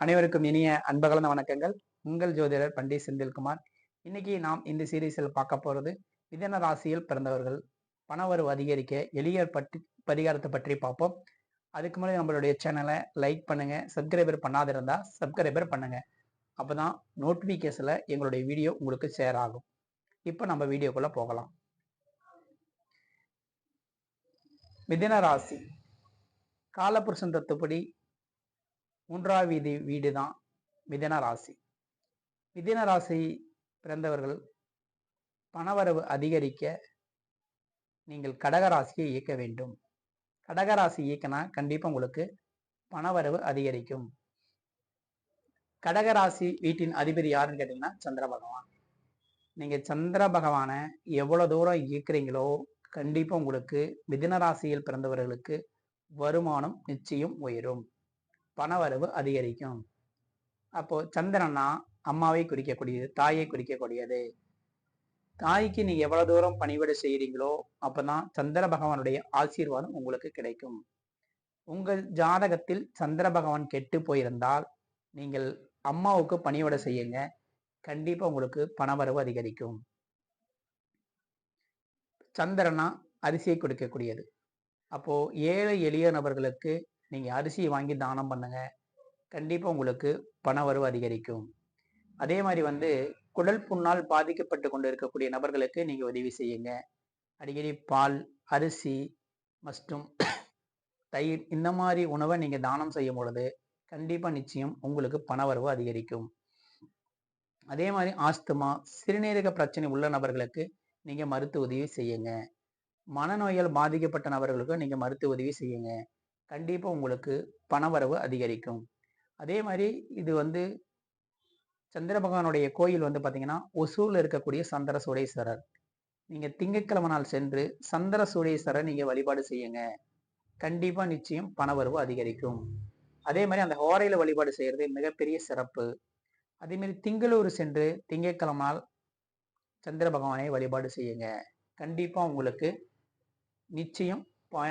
அனைவருக்கும் இனிய அன்பகலந்த வணக்கங்கள். உங்கள் ஜோதிடர் பண்டிட் செந்தில்குமார். இன்னைக்கு நாம் இந்த சீரீஸில் பார்க்க போகிறது மிதன ராசியில் பிறந்தவர்கள். பணவரவு அதிகரிக்க எளிய பற்றி பரிகாரத்தை பற்றி பார்ப்போம். அதுக்கு முன்னாடி நம்மளுடைய சேனலை லைக் பண்ணுங்க. சப்ஸ்கிரைபர் பண்ணாத இருந்தா சப்ஸ்கிரைபர் பண்ணுங்க. அப்பதான் நோட்டிஃபிகேஷனில் எங்களுடைய வீடியோ உங்களுக்கு ஷேர் ஆகும். இப்போ நம்ம வீடியோக்குள்ளே போகலாம். மிதன ராசி. காலபுருஷன் தத்துப்படி மூன்றாவது வீதி வீடு தான் மிதன ராசி. மிதன ராசி பிறந்தவர்கள் பணவரவு அதிகரிக்க நீங்கள் கடகராசியை இயக்க வேண்டும். கடகராசி இயக்கினா கண்டிப்பாக உங்களுக்கு பணவரவு அதிகரிக்கும். கடகராசி வீட்டின் அதிபதி யாருன்னு கேட்டிங்கன்னா சந்திர பகவான். நீங்கள் சந்திர பகவானை எவ்வளோ தூரம் இயக்குறீங்களோ கண்டிப்பாக உங்களுக்கு மிதன ராசியில் பிறந்தவர்களுக்கு வருமானம் நிச்சயம் உயரும். பணவரவு அதிகரிக்கும். அப்போ சந்திரனா அம்மாவை குறிக்கக்கூடியது தாயை குறிக்கக்கூடியது. தாய்க்கு நீ எவ்வளவு தூரம் பணிவிடை செய்கிறீங்களோ அப்பதான் சந்திர பகவானுடைய ஆசீர்வாதம் உங்களுக்கு கிடைக்கும். உங்கள் ஜாதகத்தில் சந்திர பகவான் கெட்டு போயிருந்தால் நீங்கள் அம்மாவுக்கு பணிவிடை செய்யுங்க. கண்டிப்பா உங்களுக்கு பணவரவு அதிகரிக்கும். சந்திரனா அரிசியை கொடுக்கக்கூடியது. அப்போ ஏழை எளிய நபர்களுக்கு நீங்கள் அரிசியை வாங்கி தானம் பண்ணுங்க. கண்டிப்பாக உங்களுக்கு பண வரவு அதிகரிக்கும். அதே மாதிரி வந்து குடல் புண்ணால் பாதிக்கப்பட்டு கொண்டு இருக்கக்கூடிய நபர்களுக்கு நீங்கள் உதவி செய்யுங்க. அடிக்கடி பால் அரிசி மற்றும் தயிர் இந்த மாதிரி உணவை நீங்கள் தானம் செய்யும் பொழுது கண்டிப்பாக நிச்சயம் உங்களுக்கு பணவரவு அதிகரிக்கும். அதே மாதிரி ஆஸ்துமா சிறுநீரக பிரச்சனை உள்ள நபர்களுக்கு நீங்கள் மருத்துவ உதவி செய்யுங்க. மனநோயால் பாதிக்கப்பட்ட நபர்களுக்கும் நீங்கள் மருத்துவ உதவி செய்யுங்க. கண்டிப்பாக உங்களுக்கு பணவரவு அதிகரிக்கும். அதே மாதிரி இது வந்து சந்திர பகவானுடைய கோயில் வந்து பார்த்தீங்கன்னா ஒசூரில் இருக்கக்கூடிய சந்திர சூடேஸ்வரர் நீங்கள் திங்கட்கிழமை நாள் சென்று சந்திர சூடேஸ்வரரை நீங்கள் வழிபாடு செய்யுங்க. கண்டிப்பாக நிச்சயம் பணவரவு அதிகரிக்கும். அதே மாதிரி அந்த ஹோரையில் வழிபாடு செய்கிறது மிகப்பெரிய சிறப்பு. அதேமாரி திங்களூர் சென்று திங்கட்கிழமை நாள் சந்திர பகவானை வழிபாடு செய்யுங்க. கண்டிப்பாக உங்களுக்கு நிச்சயம் ப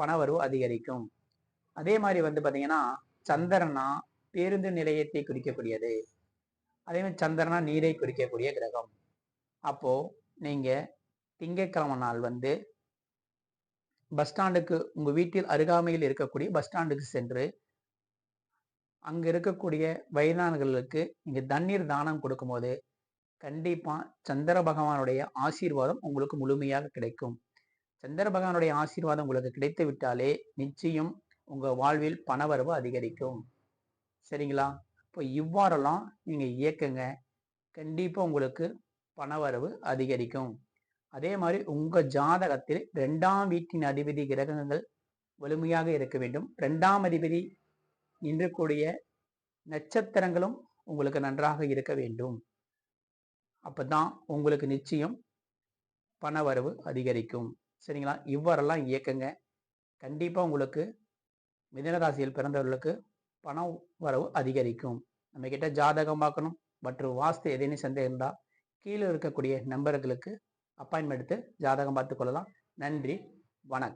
பணவரவு அதிகரிக்கும். அதே மாதிரி வந்து பாத்தீங்கன்னா சந்திரனா பேருந்து நிலையத்தை குறிக்கக்கூடியது. அதே மாதிரி சந்திரனா நீரை குறிக்கக்கூடிய கிரகம். அப்போ நீங்க திங்கக்கிழமை நாள் வந்து பஸ் ஸ்டாண்டுக்கு உங்க வீட்டில் அருகாமையில் இருக்கக்கூடிய பஸ் ஸ்டாண்டுக்கு சென்று அங்க இருக்கக்கூடிய வயதானர்களுக்கு நீங்க தண்ணீர் தானம் கொடுக்கும்போது கண்டிப்பா சந்திர பகவானுடைய ஆசீர்வாதம் உங்களுக்கு முழுமையாக கிடைக்கும். சந்திர பகவானுடைய ஆசீர்வாதம் உங்களுக்கு கிடைத்து விட்டாலே நிச்சயம் உங்கள் வாழ்வில் பணவரவு அதிகரிக்கும். சரிங்களா? இப்போ இவ்வாறெல்லாம் நீங்கள் இயக்குங்க. கண்டிப்பாக உங்களுக்கு பணவரவு அதிகரிக்கும். அதே மாதிரி உங்கள் ஜாதகத்தில் ரெண்டாம் வீட்டின் அதிபதி கிரகங்கள் வலிமையாக இருக்க வேண்டும். ரெண்டாம் அதிபதி நின்றக்கூடிய நட்சத்திரங்களும் உங்களுக்கு நன்றாக இருக்க வேண்டும். அப்பதான் உங்களுக்கு நிச்சயம் பணவரவு அதிகரிக்கும். சரிங்களா? இவ்வாறெல்லாம் இயக்குங்க. கண்டிப்பாக உங்களுக்கு மிதனராசியில் பிறந்தவர்களுக்கு பணம் வரவு அதிகரிக்கும். நம்ம கிட்ட ஜாதகம் பார்க்கணும் மற்றும் வாஸ்து எதேனும் சந்தேகம் இருந்தால் கீழே இருக்கக்கூடிய நம்பர்களுக்கு அப்பாயின்மெண்ட் எடுத்து ஜாதகம் பார்த்து கொள்ளலாம். நன்றி வணக்கம்.